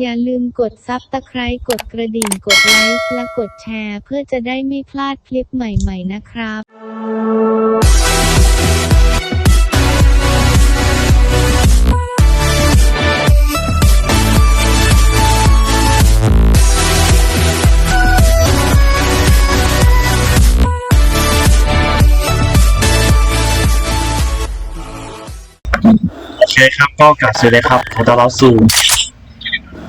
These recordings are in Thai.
อย่าลืมกดซับตะไคร้กดกระดิ่งกดไลค์และกดแชร์เพื่อจะได้ไม่พลาดคลิปใหม่ๆนะครับโอเคครับก็กลับสวัสดีครับขอต้อนรับสู่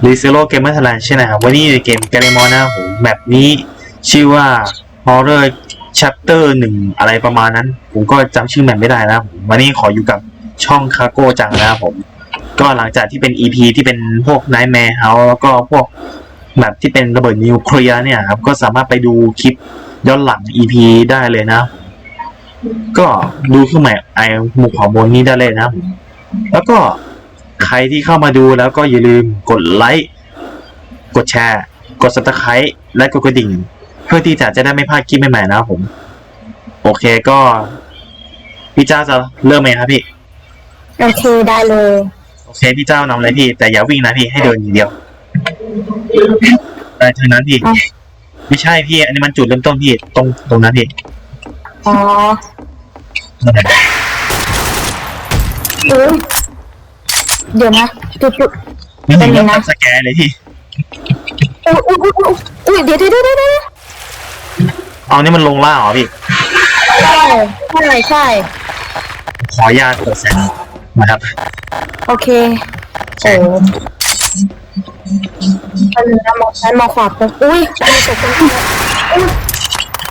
รีเซโลเกมเมอร์ทยแลนด์ใช่ไหมครับวันนี้ในเกมแกลมอนะครับผมแบบนี้ชื่อว่า Horror Chapter หนึ่งอะไรประมาณนั้น ผมก็จำชื่อแมปไม่ได้นะผมวันนี้ขออยู่กับช่องคาโก้จังนะครับผม ก็หลังจากที่เป็น EP ที่เป็นพวก Nightmare House แล้วก็พวกแบบที่เป็นระเบิดนิวเคลียร์เนี่ยครับ ก็สามารถไปดูคลิปย้อนหลัง EP ได้เลยนะ ก็ดูขึ้นมาไอหมุกขวาบนนี้ได้เลยนะ แล้วก็ ใครที่เข้ามาดูแล้วก็อย่าลืมกดไลค์ กดแชร์ กด subscribe และกดกระดิ่ง เพื่อที่จะจะได้ไม่พลาดคลิปใหม่ๆนะครับผม โอเคก็พี่เจ้าจะเริ่มไหมครับพี่ โอเคได้เลย โอเคพี่เจ้านำเลยพี่ แต่อย่าวิ่งนะพี่ให้เดินอย่างเดียวแต่ทางนั้นพี่อะไม่ใช่พี่ อันนี้มันจุดเริ่มต้นพี่ตรงตรงนั้นพี่อ๋ออุ้ย เดี๋ยวนะจุดจุดไม่เป็ถึนงไงกับนะสแกนเลยพี่อุ้ยอุ้ยอุ้ยอุ้ยอุ้ยเดี๋ยวเดี๋ยวเดี๋ยวเดี๋ยวเดี๋ยวเอานี่มันลงล่างเหรอพี่ ใช่ใช่ใช่ ขออนุญาตกดแสงนะครับ โอเคโอ้อันนี้นะมองซ้ายมองขวาปุ๊บอุ้ยมีศพคนตายอุ๊ย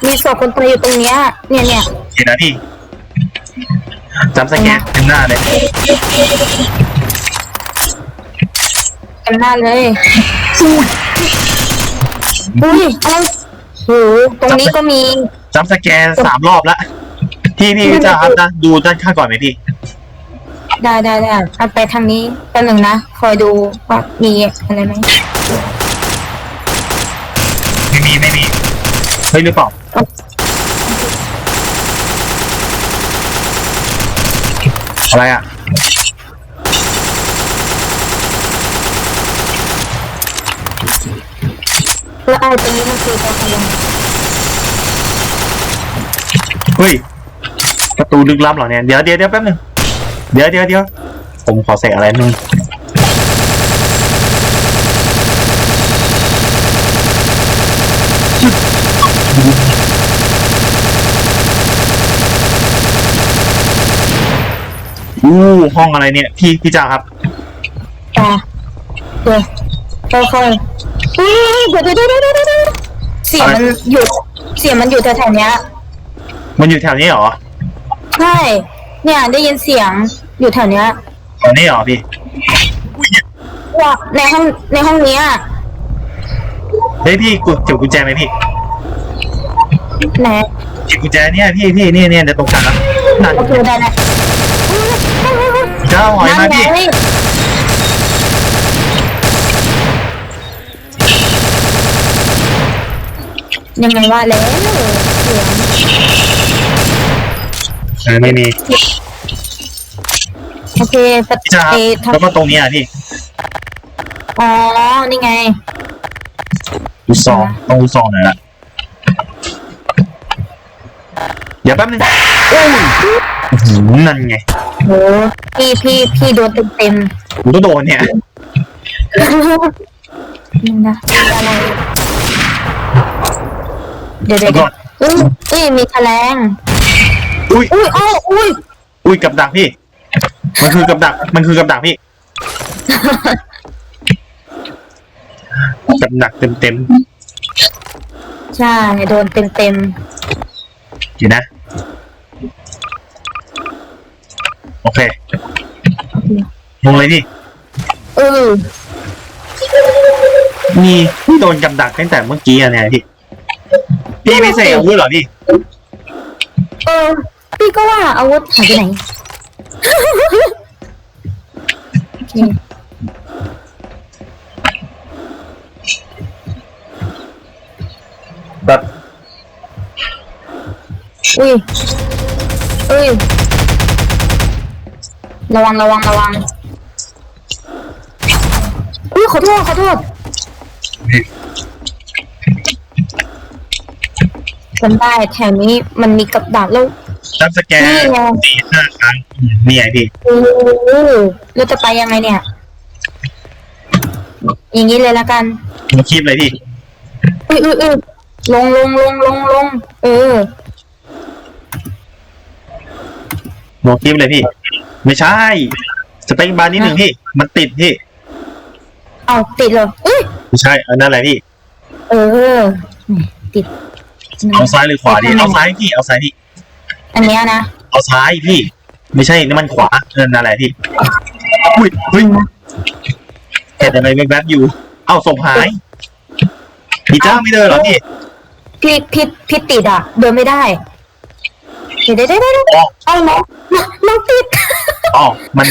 มีศพคนตายอยู่ตรงเนี้ย เนี่ยเนี่ยเห็นนะพี่จำสแกนข้างหน้าเลย กันหน้าเลยอุ้ยอะไรโหตรงนี้ก็มีจำสแกนสามรอบแล้วพี่พี่พี่จะครับนะดูด้านข้างก่อนไหมพี่ ได้ได้ได้เอาไปทางนี้แป๊บหนึ่งนะ คอยดูว่ามีอะไรไหมไม่มีไม่มีเฮ้ยหรือเปล่าอะไรอะ แล้วไอ้ตรงนี้มันคือตัวอะไรเฮ้ยประตูลึกลับเหรอเนี่ย เดี๋ยวเดี๋ยวเดี๋ยวแป๊บนึงเดี๋ยวเดี๋ยวเดี๋ยวผมขอใส่อะไรนึงอู้ห้องอะไรเนี่ย พี่พี่จ้าครับตาเดี๋ยวค่อยๆ อุ้ยเดี๋ยวเดี๋ยวเดี๋ยวเดี๋ยวเดี๋ยวเสียงมันอยู่ เสียงมันอยู่แถวๆเนี้ย มันอยู่แถวนี้เหรอใช่ เนี่ยได้ยินเสียงอยู่แถวเนี้ยแถวนี้เหรอพี่ว่าในห้องในห้องเนี้ยเฮ้ยพี่กูเก็บกุญแจไหมพี่ไหนเก็บกุญแจเนี่ยพี่พี่เนี่ยเนี่ยเดี๋ยวตรงกลางนะนั่นโอเคได้แล้วเจ้าหอยมาพี่ นั่นไง ยังไงว่าแล้วเสียงเออไม่มีโอเคปพี่จ้าครับเอทแล้วก็ตรงเนี้ยพี่ำอ๋อ นี่ไงดูซองต้องดูซองหน่อยละเดี๋ยวแป๊บนึงโอ้ยอื้อหือนั่นไงโห พี่พี่พี่โดนเต็มเต็มกูก็โดนเนี่ยๆนี่นะมีอะไร เดี๋ยวเดี๋ยวเดี๋ยวอุ้ยอุ้ยมีแฉลงอุ้ยอุ้ยอ้าวอุ้ยอุ้ยกับดักพี่ มันคือกับดัก มันคือกับดักพี่ กับดักเต็มเต็มใช่โดนเต็มเต็มๆอยู่นะ โอเคลงเลยพี่ๆเออ มีพี่โดนกับดักตั้งแต่เมื่อกี้อะเนี่ยพี่ พี่ไม่ใส่อาวุธเหรอพี่เออพี่ก็ว่าอาวุธหายไปไหน โอเคแบบอุ้ยอุ้ยระวังระวังระวังอุ้ยขอโทษขอโทษ จำได้แถวนี้มันมีกับดักแล้วจับสแกนนี่ไง สี่ห้าครั้งอืมนี่ไงพี่โอ้โหเราจะไปยังไงเนี่ย อย่างนี้เลยละกันมาคลิปเลยพี่อืออืออือลงลงลงลงลง เออมาคลิปเลยพี่ ไม่ใช่ สเปคบาร์นิดหนึ่งพี่ มันติดพี่ เอาติดเลยอุ้ย ไม่ใช่ อันนั้นอะไรพี่ เออ ติด เอาซ้ายหรือขวาดีเอาซ้ายพี่เอาซ้ายพี่อันเนี้ยนะเอาซ้ายพี่ ไม่ใช่นี่มันขวาเออนั่นแหละพี่อุ้ยเฮ้ยเห็นอะไรแวบๆอยู่ เอ้าส่งหายพี่จ้าไม่เดินเหรอพี่พี่พี่พี่ติดอะ เดินไม่ได้เดี๋ยวเดี๋ยวเดี๋ยวเดี๋ยวอ๋อเอาน้องน้องติดอ๋อมัน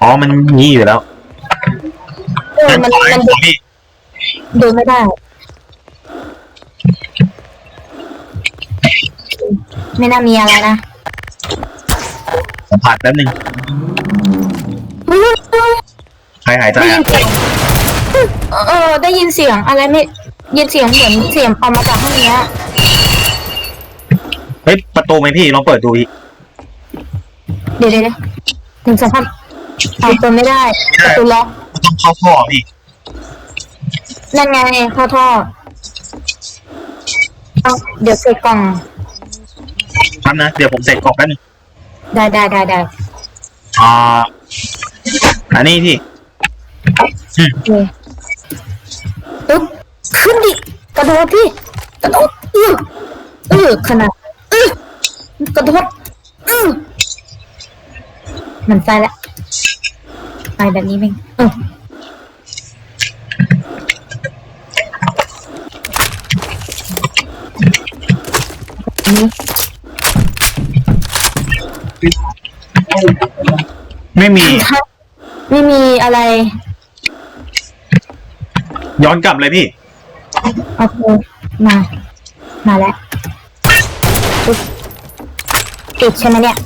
อ๋อมันงี้อยู่แล้วเออมันขวามันขวาพี่เดินไม่ได้ ไม่น่ามีอะไรนะสัมผัสแป๊บนึงใครหายใจได้ยิอะนเสียงเออได้ยินเสียงอะไรไม่ยินเสียงเหมือนเสียงออกมาจากห้องเนี้ยเฮ้ยประตูไหมพี่ลองเปิดดูพี่เดี๋ยวเดี๋ยวเดี๋ยวหนึ่งสองสามเอาเปิดไม่ได้ประตูล็อกต้องเข้าท่อพี่นั่นไงเข้าท่อเอาเดี๋ยวเก็บกล่อง แป๊บนะ เดี๋ยวผมเสร็จกรอกแป๊บนึงได้ได้ได้ได้อ่าอันนี้พี่อืมโอเคปึ๊บขึ้นดิกระโดดพี่กระโดดเออเออขนาดเออกระโดดเออมันใจละไปแบบนี้เองเออนี่ ไม่มี ไม่มีอะไร ย้อนกลับเลยพี่ โอเค มา มาแล้วปึ๊บติดใช่ไหมเนี่ย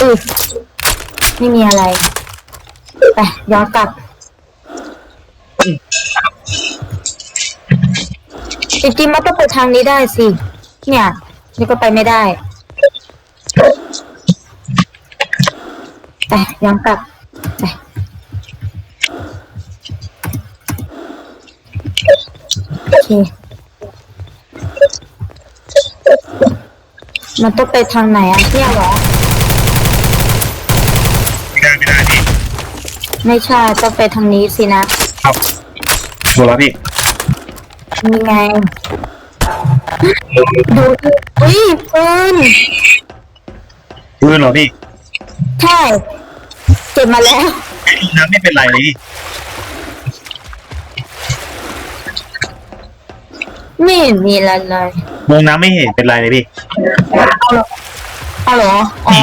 อือไม่มีอะไร ไป ย้อนกลับ จริงๆมันต้องไปทางนี้ได้สิ เนี่ย นี่ก็ไปไม่ได้ ไปย้อนกลับไปโอเคมันต้องไปทางไหนอะเนี่ยเหรอ ไม่ได้ไม่ได้พี่ไม่ใช่ต้องไปทางนี้สินะ ครับดูแล้วพี่นี่ไง ดูอุ้ยปืนปืนเหรอพี่ ใช่ เก็บมาแล้ว ไอ้น้ำไม่เป็นไรเลยพี่ไม่มีอะไรเลยวงน้ำไม่เห็นเป็นไรเลยพี่ เอาเหรอเอาเหรออ๋อ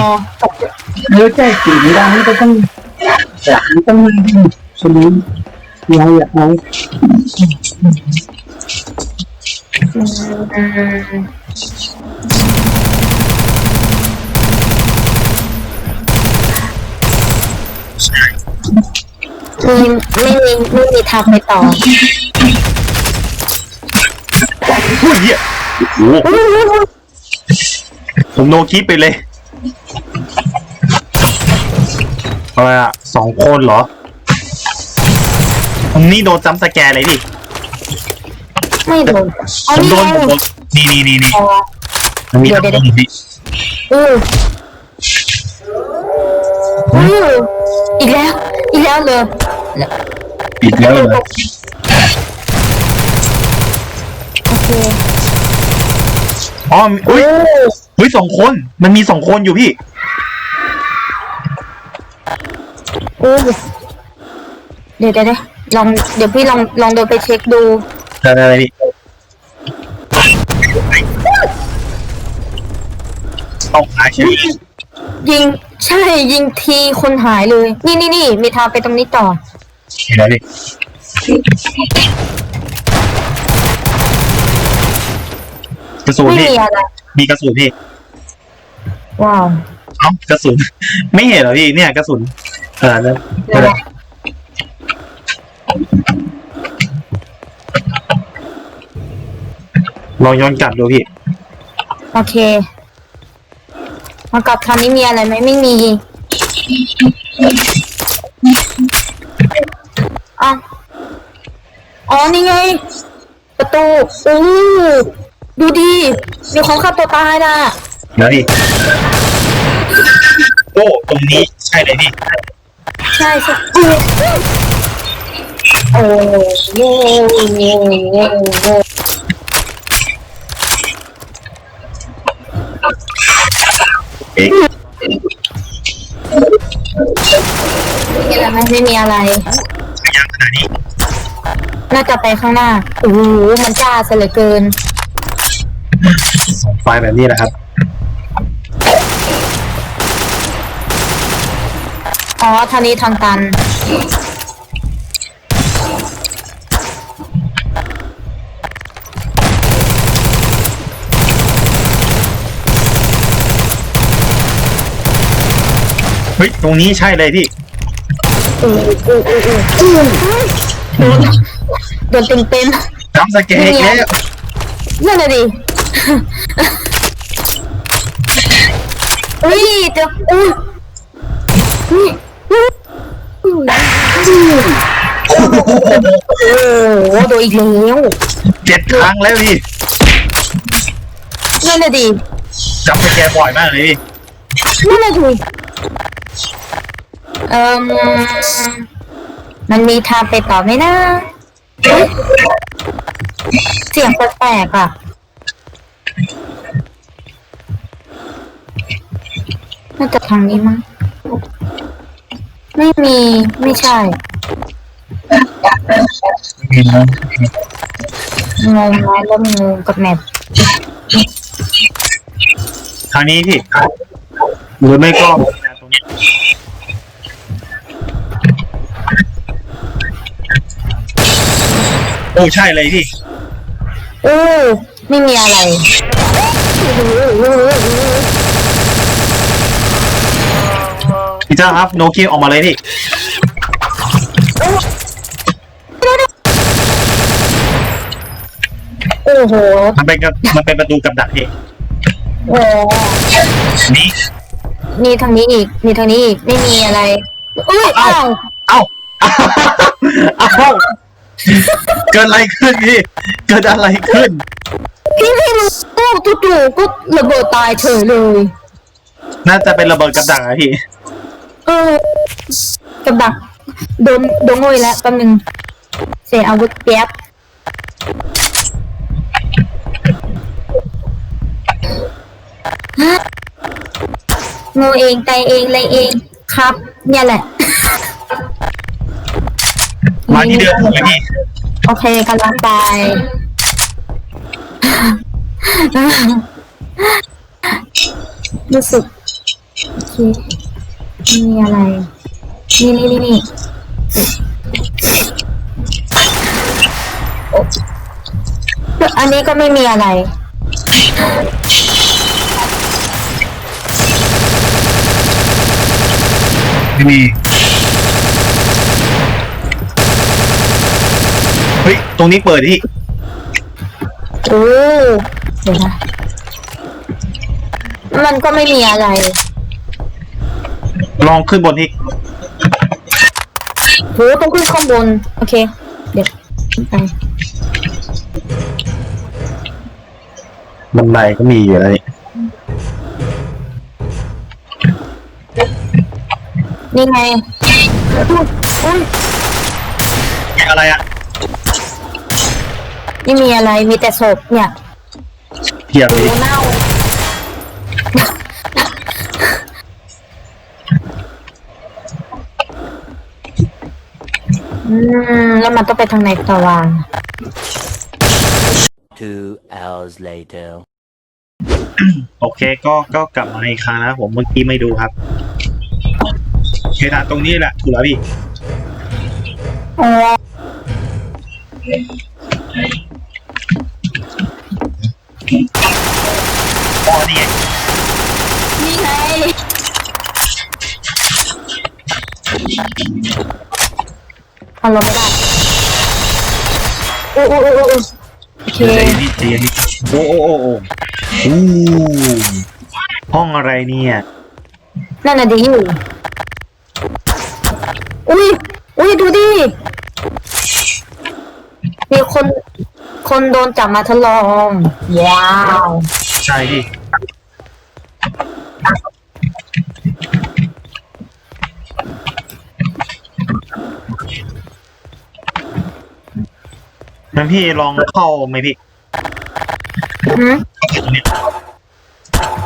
เนื้อแก้กลิ่นไม่ได้ก็ต้องแต่ต้องสมุนเราอยากเอาอืม มีไม่มีไม่มีทางไปต่ออุ้ยเหี้ยโอ้โหผมโนคิปไปเลยอะไรอะสองคนเหรอผมนี่โดนจำสแกนเลยดิไม่โดนเอาผมนี่โดไงนผมโดนนี่นี่นี่นี่อ๋อ มันมีเดี๋ทั้ยวงเดี๋ยวคนพี่อืออืออีกแล้ว อีกแล้วเลยปิดแล้วเหรอโอเคอ๋ออุ้ยโอ้เฮ้ยสองคน มันมีสองคนอยู่พี่โอ้เดี๋ยวเดี๋ยวเดี๋ยวลองเดี๋ยวพี่ลองลองเดินไปเช็คดูได้ได้ได้พี่ต้องหาชื่อ ยิงใช่ยิงทีคนหายเลย นี่นี่นี่มีทางไปตรงนี้ต่อเห็นแล้ดิกระสุนพี่มีกระสุนพี่ว้าวเอ้ากระสุน ไม่เห็นเหรอพี่เนี่ยกระสุนเออแล้วเลองย้อนกลับดูพี่โอเค มากับคำนี้มีอะไรไหมไม่มีอะอ๋อ นี่ไง ประตูอู้ดูดีมีของฆ่าตัวตายนะแล้วพี่โอ้ตรงนี้ใช่เลยพี่ใช่ใช่โอ้โหโอ้โหโอ้โห เอ๊ะมีอะไมไม่มีอะไร ยังขนาดนี้น่าจะไปข้างหน้าโอ้โหมันจ้าซะเหลือเกินส่งไฟล์แบบนี้แหละครับ อ๋อทางนี้ทางตัน ฮ้ยตรงนี้ใช่เลยพี่อู้อู้อู้อู้อู้โดนเต็มเต็มจำสเกตอีกแล้วๆนั่นน่ะดิอุ้ยเดี๋ยวอุ้ยอุ้ยอุ้ยอุ้ยโอ้โหโดนอีกแล้วเจ็ดครั้งแล้วพี่นั่นน่ะดิจำสเกตบ่อยมากเลยพี่นั่นน่ะดิ เอ่มมันมีทางไปต่อไหมนะเฮ้ยเสียงแปลกๆอะ น่าจะทางนี้มั้ง ไม่มี ไม่ใช่งงนะเริ่มงงกับแมปทางนี้พี่หรือไม่ก็ โอ้ใช่เลยพี่อู้ไม่มีอะไรพี่เจ้าครับโนเกียออกมาเลยพี่โอ้โหมันเป็นกับมันเป็นประตูกับดักพี่โอ้โหนี่มีทางนี้อีก มีทางนี้อีก ไม่มีอะไรอุ้ยอ้าวเอ้าเอ้า เกิดอะไรขึ้นพี่ เกิดอะไรขึ้น พี่พี่รู้จู่ๆก็ระเบิดตายเฉยเลย น่าจะเป็นระเบิดกับดักอะพี่ เออกับดักโดนโดนโง่ยแล้วแป๊บนึงเสียอาวุธแป๊บฮะโง่เองตายเองอะไรเองครับ เนี่ยแหละ มาที่เดิมเลยพี่โอเคกำลังไป รู้สึกโอเคมีอะไร นี่นี่นี่นี่โอ๊ะอันนี้ก็ไม่มีอะไรไม่มี ฮ้ย ตรงนี้เปิดพี่โอ้เดี๋ยวนะมันก็ไม่มีอะไร ลองขึ้นบนที่โหต้องขึ้นข้างบน โอเค เดี๋ยวไปบันไดก็มีอยู่แล้วนี่นี่ไงอุ๊ยอุ๊ยอะไรอะ ไม่มีอะไรมีแต่ศพเนี่ยเพียบโอ้เลยเน่าอืมแล้วมันต้องไปทางไหนต่อวะ Two hours later. โอเคก็ก็กลับมาอีกครั้งนะครับผมเมื่อกี้ไม่ดูครับเคทางตรงนี้แหละถูกแล้วพี่อ๋อ อ๋อนี่ไงนี่ไงเอาลงไม่ได้โอ้โอ้โอ้โอ้โอเคเดี๋ยวพี่เดี๋ยวพี่โอ้โอ้โอ้โอ้อู้ห้องอะไรเนี่ยนั่นน่ะดีอยู่อุ้ยอุ้ยดูดิ มีคนคนโดนจับมาทดลองว้าวใช่พี่งั้นพี่ลองเข้าไหมพี่หืม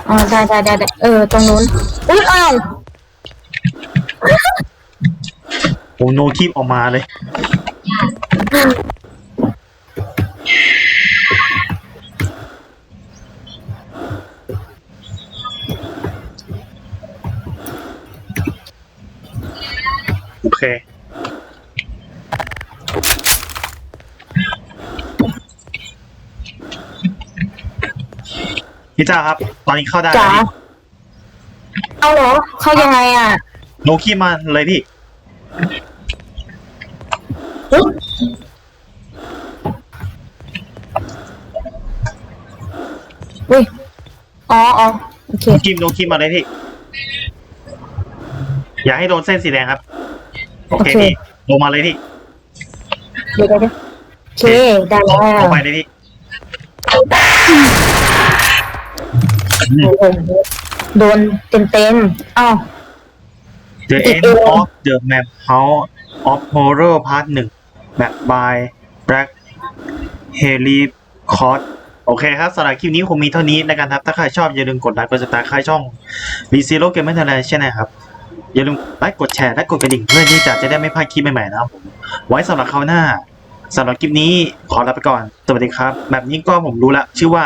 อ๋อได้ได้ได้ได้เออ ตรงนู้นอุ้ยอ้าวโอ้โนคลิปออกมาเลย เค พี่จ้าครับ ตอนนี้เข้าได้จ๋าแล้วพี่เอาเหรอ เข้ายังไงอะโนคลิปมาเลยพี่ อุ๊ยอุ้ย อ๋ออ๋อโอเคคลิปโนคลิปมาเลยพี่ อย่าให้โดนเส้นสีแดงครับ โอเคโอเคพี่ลงมาเลยพี่เดี๋ยวเดี๋ยวเดี๋ยวโอเคได้แล้วลงไปเลยพี่โอ้โหโดนเต็มเต็มๆอ้าว The ติด End เอว of the Map House of Horror Part 1 Map by Black Haley c o t โอเคครับสำหรับคลิปนี้คงมีเท่านี้นะครับ ถ้าใครชอบอย่าลืมกดไลค์กดติดตามค่ายช่อง r e z e r o Gamer Thailand Channel ครับ อย่าลืมไลค์กดแชร์และกดกระดิ่งเพื่อที่จะจะได้ไม่พลาดคลิปใหม่ๆนะครับผมไว้สำหรับคราวหน้าสำหรับคลิปนี้ขอลาไปก่อน สวัสดีครับ แบบนี้ก็ผมรู้ละ ชื่อว่า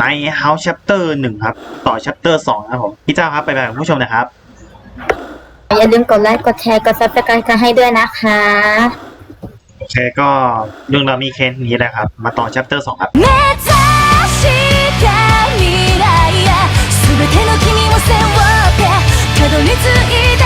Night House Chapter 1 ครับ ต่อ Chapter 2 นะครับพี่เจ้าครับ ไปแบบผู้ชมนะครับ อย่าลืมกดไลค์ กดแชร์ กดซับสไครต์กันให้ด้วยนะคะ โอเค ก็เรื่องเรามีเคสนี้แหละครับ มาต่อ Chapter 2 ครับ「たどり着いた」